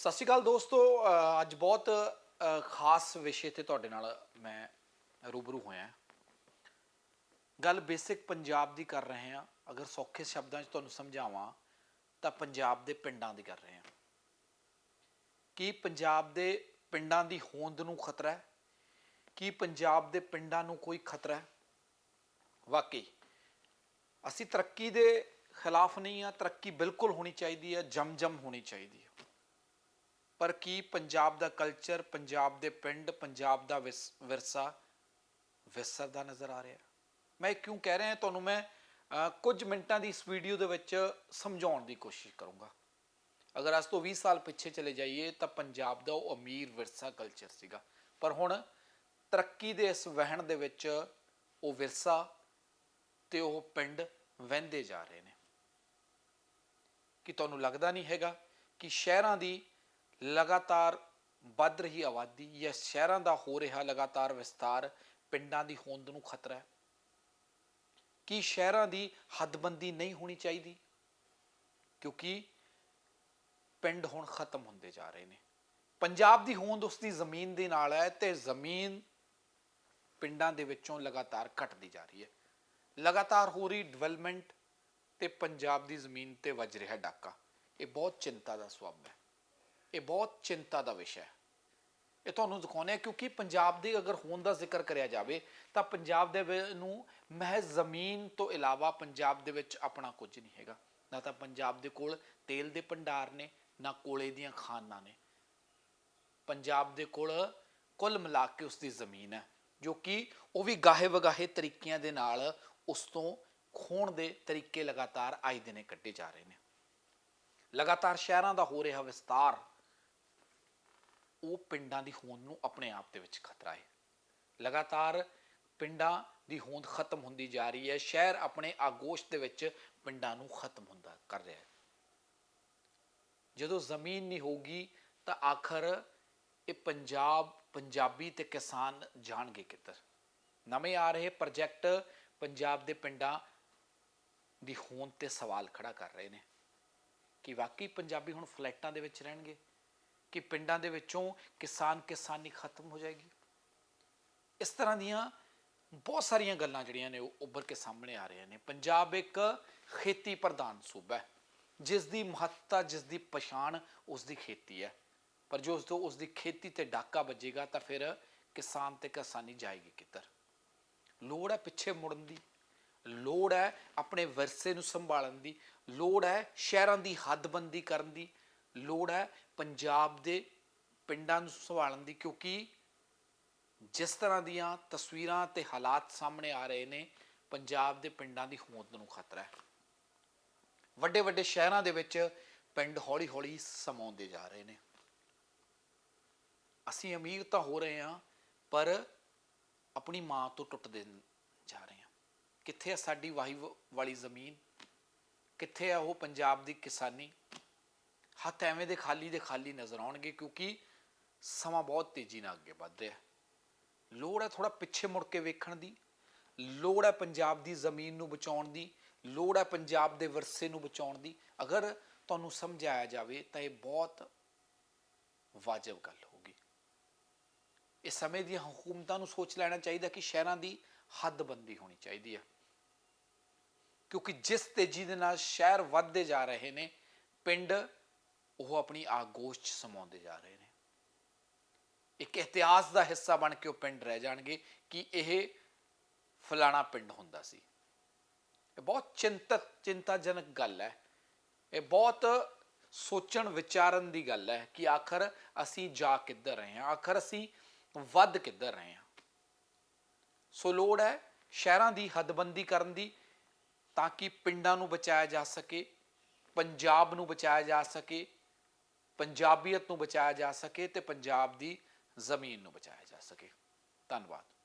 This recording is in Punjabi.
ਸਤਿ ਸ਼੍ਰੀ ਅਕਾਲ ਦੋਸਤੋ ਅੱਜ ਬਹੁਤ ਖਾਸ ਵਿਸ਼ੇ ਤੇ ਤੁਹਾਡੇ ਨਾਲ ਮੈਂ ਰੂਬਰੂ ਹੋਇਆ ਗੱਲ ਬੇਸਿਕ ਪੰਜਾਬ ਦੀ ਕਰ ਰਹੇ ਹਾਂ। ਅਗਰ ਸੌਖੇ ਸ਼ਬਦਾਂ 'ਚ ਤੁਹਾਨੂੰ ਸਮਝਾਵਾਂ, ਤਾਂ ਪੰਜਾਬ ਦੇ ਪਿੰਡਾਂ ਦੀ ਕਰ ਰਹੇ ਹਾਂ। ਕੀ ਪੰਜਾਬ ਦੇ ਪਿੰਡਾਂ ਦੀ ਹੋਂਦ ਨੂੰ ਖਤਰਾ ਹੈ? ਕੀ ਪੰਜਾਬ ਦੇ ਪਿੰਡਾਂ ਨੂੰ ਕੋਈ ਖਤਰਾ ਹੈ? ਵਾਕਈ, ਅਸੀਂ ਤਰੱਕੀ ਦੇ ਖਿਲਾਫ ਨਹੀਂ ਆ ਤਰੱਕੀ ਬਿਲਕੁਲ ਹੋਣੀ ਚਾਹੀਦੀ ਹੈ, ਜਮ-ਜਮ ਹੋਣੀ ਚਾਹੀਦੀ ਹੈ। ਪਰ ਕੀ ਪੰਜਾਬ ਦਾ ਕਲਚਰ ਪੰਜਾਬ ਦੇ ਪਿੰਡ, ਪੰਜਾਬ ਦਾ ਵਿਸ- ਵਿਰਸਾ ਵਿਸਰਦਾ ਨਜ਼ਰ ਆ ਰਿਹਾ? ਮੈਂ ਕਿਉਂ ਕਹਿ ਰਿਹਾ, ਤੁਹਾਨੂੰ ਮੈਂ ਕੁਝ ਮਿੰਟਾਂ ਦੀ ਇਸ ਵੀਡੀਓ ਦੇ ਵਿੱਚ ਸਮਝਾਉਣ ਦੀ ਕੋਸ਼ਿਸ਼ ਕਰੂੰਗਾ। ਅਗਰ ਅੱਜ ਤੋਂ 20 ਸਾਲ ਪਿੱਛੇ ਚਲੇ ਜਾਈਏ, ਤਾਂ ਪੰਜਾਬ ਦਾ ਉਹ ਅਮੀਰ ਵਿਰਸਾ ਕਲਚਰ ਸੀਗਾ। ਪਰ ਹੁਣ ਤਰੱਕੀ ਦੇ ਇਸ ਵਹਿਣ ਦੇ ਵਿੱਚ ਉਹ ਵਿਰਸਾ ਤੇ ਉਹ ਪਿੰਡ ਵਹਿੰਦੇ ਜਾ ਰਹੇ ਨੇ। ਕਿ ਤੁਹਾਨੂੰ ਲੱਗਦਾ ਨਹੀਂ ਹੈਗਾ ਕਿ ਸ਼ਹਿਰਾਂ ਦੀ ਲਗਾਤਾਰ ਵੱਧ ਰਹੀ ਆਬਾਦੀ ਜਾਂ ਸ਼ਹਿਰਾਂ ਦਾ ਹੋ ਰਿਹਾ ਲਗਾਤਾਰ ਵਿਸਤਾਰ ਪਿੰਡਾਂ ਦੀ ਹੋਂਦ ਨੂੰ ਖਤਰਾ ਹੈ? ਕੀ ਸ਼ਹਿਰਾਂ ਦੀ ਹੱਦਬੰਦੀ ਨਹੀਂ ਹੋਣੀ ਚਾਹੀਦੀ? ਕਿਉਂਕਿ ਪਿੰਡ ਹੁਣ ਖਤਮ ਹੁੰਦੇ ਜਾ ਰਹੇ ਨੇ। ਪੰਜਾਬ ਦੀ ਹੋਂਦ ਉਸ ਦੀ ਜ਼ਮੀਨ ਦੇ ਨਾਲ ਹੈ ਤੇ ਜ਼ਮੀਨ ਪਿੰਡਾਂ ਦੇ ਵਿੱਚੋਂ ਲਗਾਤਾਰ ਘਟਦੀ ਜਾ ਰਹੀ ਹੈ। ਲਗਾਤਾਰ ਹੋ ਰਹੀ ਡਿਵੈਲਪਮੈਂਟ ਤੇ ਪੰਜਾਬ ਦੀ ਜ਼ਮੀਨ ਤੇ ਵੱਜ ਰਿਹਾ ਡਾਕਾ। ਇਹ ਬਹੁਤ ਚਿੰਤਾ ਦਾ ਸਬਬ ਹੈ। ਇਹ ਬਹੁਤ ਚਿੰਤਾ ਦਾ ਵਿਸ਼ਾ ਹੈ। ਇਹ ਤੁਹਾਨੂੰ ਦਿਖਾਉਣੇ ਆ ਕਿਉਂਕਿ ਪੰਜਾਬ ਦੇ ਅਗਰ ਹੋਣ ਦਾ ਜ਼ਿਕਰ ਕਰਿਆ ਜਾਵੇ ਤਾਂ ਪੰਜਾਬ ਦੇ ਨੂੰ ਮਹਿਜ਼ ਜ਼ਮੀਨ ਤੋਂ ਇਲਾਵਾ ਪੰਜਾਬ ਦੇ ਵਿੱਚ ਆਪਣਾ ਕੁਝ ਨਹੀਂ ਹੈਗਾ। ਨਾ ਤਾਂ ਪੰਜਾਬ ਦੇ ਕੋਲ ਤੇਲ ਦੇ ਭੰਡਾਰ ਨੇ, ਨਾ ਕੋਲੇ ਦੀਆਂ ਖਾਨਾਂ ਨੇ। ਪੰਜਾਬ ਦੇ ਕੋਲ ਕੁੱਲ ਮਿਲਾ ਕੇ ਉਸ ਦੀ ਜ਼ਮੀਨ ਹੈ, ਜੋ ਕਿ ਉਹ ਵੀ ਗਾਹੇ ਵਗਾਹੇ ਤਰੀਕਿਆਂ ਦੇ ਨਾਲ ਉਸ ਤੋਂ ਖੋਣ ਦੇ ਤਰੀਕੇ ਲਗਾਤਾਰ ਆਏ ਦਿਨੇ ਕੱਢੇ ਜਾ ਰਹੇ ਨੇ। ਲਗਾਤਾਰ ਸ਼ਹਿਰਾਂ ਦਾ ਹੋ ਰਿਹਾ ਵਿਸਤਾਰ ਉਹ ਪਿੰਡਾਂ ਦੀ ਹੋਂਦ ਨੂੰ ਆਪਣੇ ਆਪ ਦੇ ਵਿੱਚ ਖਤਰਾ ਹੈ। ਲਗਾਤਾਰ ਪਿੰਡਾਂ ਦੀ ਹੋਂਦ ਖਤਮ ਹੁੰਦੀ ਜਾ ਰਹੀ ਹੈ। ਸ਼ਹਿਰ ਆਪਣੇ ਆਗੋਸ਼ ਦੇ ਵਿੱਚ ਪਿੰਡਾਂ ਨੂੰ ਖਤਮ ਹੁੰਦਾ ਕਰ ਰਿਹਾ ਹੈ। ਜਦੋਂ ਜ਼ਮੀਨ ਨਹੀਂ ਹੋਊਗੀ ਤਾਂ ਆਖਰ ਇਹ ਪੰਜਾਬ, ਪੰਜਾਬੀ ਤੇ ਕਿਸਾਨ ਜਾਣਗੇ ਕਿੱਧਰ? ਨਵੇਂ ਆ ਰਹੇ ਪ੍ਰੋਜੈਕਟ ਪੰਜਾਬ ਦੇ ਪਿੰਡਾਂ ਦੀ ਹੋਂਦ ਤੇ ਸਵਾਲ ਖੜਾ ਕਰ ਰਹੇ ਨੇ ਕਿ ਵਾਕਈ ਪੰਜਾਬੀ ਹੁਣ ਫਲੈਟਾਂ ਦੇ ਵਿੱਚ ਰਹਿਣਗੇ? ਕਿ ਪਿੰਡਾਂ ਦੇ ਵਿੱਚੋਂ ਕਿਸਾਨ ਕਿਸਾਨੀ ਖਤਮ ਹੋ ਜਾਏਗੀ। ਇਸ ਤਰ੍ਹਾਂ ਦੀਆਂ ਬਹੁਤ ਸਾਰੀਆਂ ਗੱਲਾਂ ਜਿਹੜੀਆਂ ਨੇ ਉਹ ਉੱਭਰ ਕੇ ਸਾਹਮਣੇ ਆ ਰਹੀਆਂ ਨੇ। ਪੰਜਾਬ ਇੱਕ ਖੇਤੀ ਪ੍ਰਧਾਨ ਸੂਬਾ ਹੈ। ਜਿਸ ਦੀ ਮਹੱਤਤਾ ਜਿਸ ਦੀ ਪਛਾਣ ਉਸ ਦੀ ਖੇਤੀ ਹੈ। ਪਰ ਜੋ ਉਸ ਤੋਂ ਉਸ ਦੀ ਖੇਤੀ ਤੇ ਡਾਕਾ ਵੱਜੇਗਾ ਤਾਂ ਫਿਰ ਕਿਸਾਨ ਤੇ ਕਿਸਾਨੀ ਜਾਏਗੀ ਕਿੱਧਰ? ਲੋੜ ਹੈ ਪਿੱਛੇ ਮੁੜਨ ਦੀ। ਲੋੜ ਹੈ ਆਪਣੇ ਵਿਰਸੇ ਨੂੰ ਸੰਭਾਲਣ ਦੀ। ਲੋੜ ਹੈ ਸ਼ਹਿਰਾਂ ਦੀ ਹੱਦਬੰਦੀ ਕਰਨ ਦੀ। ਲੋੜ ਹੈ ਪੰਜਾਬ ਦੇ ਪਿੰਡਾਂ ਨੂੰ ਸੰਭਾਲਣ ਦੀ, ਕਿਉਂਕਿ ਜਿਸ ਤਰ੍ਹਾਂ ਦੀਆਂ ਤਸਵੀਰਾਂ ਤੇ ਹਾਲਾਤ ਸਾਹਮਣੇ ਆ ਰਹੇ ਨੇ, ਪੰਜਾਬ ਦੇ ਪਿੰਡਾਂ ਦੀ ਹੋਂਦ ਨੂੰ ਖਤਰਾ ਹੈ। ਵੱਡੇ ਵੱਡੇ ਸ਼ਹਿਰਾਂ ਦੇ ਵਿੱਚ ਪਿੰਡ ਹੌਲੀ-ਹੌਲੀ ਸਮਾਉਂਦੇ ਜਾ ਰਹੇ ਨੇ। ਅਸੀਂ ਅਮੀਰ ਤਾਂ ਹੋ ਰਹੇ ਹਾਂ, ਪਰ ਆਪਣੀ ਮਾਂ ਤੋਂ ਟੁੱਟਦੇ ਜਾ ਰਹੇ ਹਾਂ। ਕਿੱਥੇ ਹੈ ਸਾਡੀ ਵਾਹੀ ਵਾਲੀ ਜ਼ਮੀਨ? ਕਿੱਥੇ ਹੈ ਉਹ ਪੰਜਾਬ ਦੀ ਕਿਸਾਨੀ? ਹੱਥ ਐਵੇਂ ਦੇ ਖਾਲੀ ਦੇ ਖਾਲੀ ਨਜ਼ਰ ਆਉਣਗੇ ਕਿਉਂਕਿ ਸਮਾਂ ਬਹੁਤ ਤੇਜ਼ੀ ਨਾਲ ਅੱਗੇ ਵੱਧ ਰਿਹਾ। ਹੈ ਲੋੜ ਹੈ ਥੋੜਾ ਪਿੱਛੇ ਮੁੜ ਕੇ ਵੇਖਣ ਦੀ। ਲੋੜ ਹੈ ਪੰਜਾਬ ਦੀ ਜ਼ਮੀਨ ਨੂੰ ਬਚਾਉਣ ਦੀ। ਲੋੜ ਹੈ ਪੰਜਾਬ ਦੇ ਵਿਰਸੇ ਨੂੰ ਬਚਾਉਣ ਦੀ। ਅਗਰ ਤੁਹਾਨੂੰ ਸਮਝਾਇਆ ਜਾਵੇ ਤਾਂ ਇਹ ਬਹੁਤ ਵਾਜਬ ਗੱਲ ਹੋਗੀ ਇਸ ਸਮੇਂ ਦੀਆਂ ਹਕੂਮਤਾਂ ਨੂੰ ਸੋਚ ਲੈਣਾ ਚਾਹੀਦਾ ਕਿ ਸ਼ਹਿਰਾਂ ਦੀ ਹੱਦਬੰਦੀ ਹੋਣੀ ਚਾਹੀਦੀ ਹੈ। ਕਿਉਂਕਿ ਜਿਸ ਤੇਜ਼ੀ ਦੇ ਨਾਲ ਸ਼ਹਿਰ ਵੱਧਦੇ ਜਾ ਰਹੇ ਨੇ, ਪਿੰਡ ਉਹ ਆਪਣੀ ਆਗੋਸ਼ 'ਚ ਸਮਾਉਂਦੇ ਜਾ ਰਹੇ ਨੇ। ਇੱਕ ਇਤਿਹਾਸ ਦਾ ਹਿੱਸਾ ਬਣ ਕੇ ਉਹ ਪਿੰਡ ਰਹਿ ਜਾਣਗੇ ਕਿ ਇਹ ਫਲਾਣਾ ਪਿੰਡ ਹੁੰਦਾ ਸੀ। ਇਹ ਬਹੁਤ ਚਿੰਤਕ ਚਿੰਤਾਜਨਕ ਗੱਲ ਹੈ। ਇਹ ਬਹੁਤ ਸੋਚਣ, ਵਿਚਾਰਨ ਦੀ ਗੱਲ ਹੈ ਕਿ ਆਖਰ ਅਸੀਂ ਜਾ ਕਿੱਧਰ ਰਹੇ ਹਾਂ, ਆਖਰ ਅਸੀਂ ਵੱਧ ਕਿੱਧਰ ਰਹੇ ਹਾਂ। ਸੋ ਲੋੜ ਹੈ ਸ਼ਹਿਰਾਂ ਦੀ ਹੱਦਬੰਦੀ ਕਰਨ ਦੀ ਤਾਂ ਕਿ ਪਿੰਡਾਂ ਨੂੰ ਬਚਾਇਆ ਜਾ ਸਕੇ, ਪੰਜਾਬ ਨੂੰ ਬਚਾਇਆ ਜਾ ਸਕੇ ਪੰਜਾਬੀਅਤ ਨੂੰ ਬਚਾਇਆ ਜਾ ਸਕੇ ਤੇ ਪੰਜਾਬ ਦੀ ਜ਼ਮੀਨ ਨੂੰ ਬਚਾਇਆ ਜਾ ਸਕੇ। ਧੰਨਵਾਦ।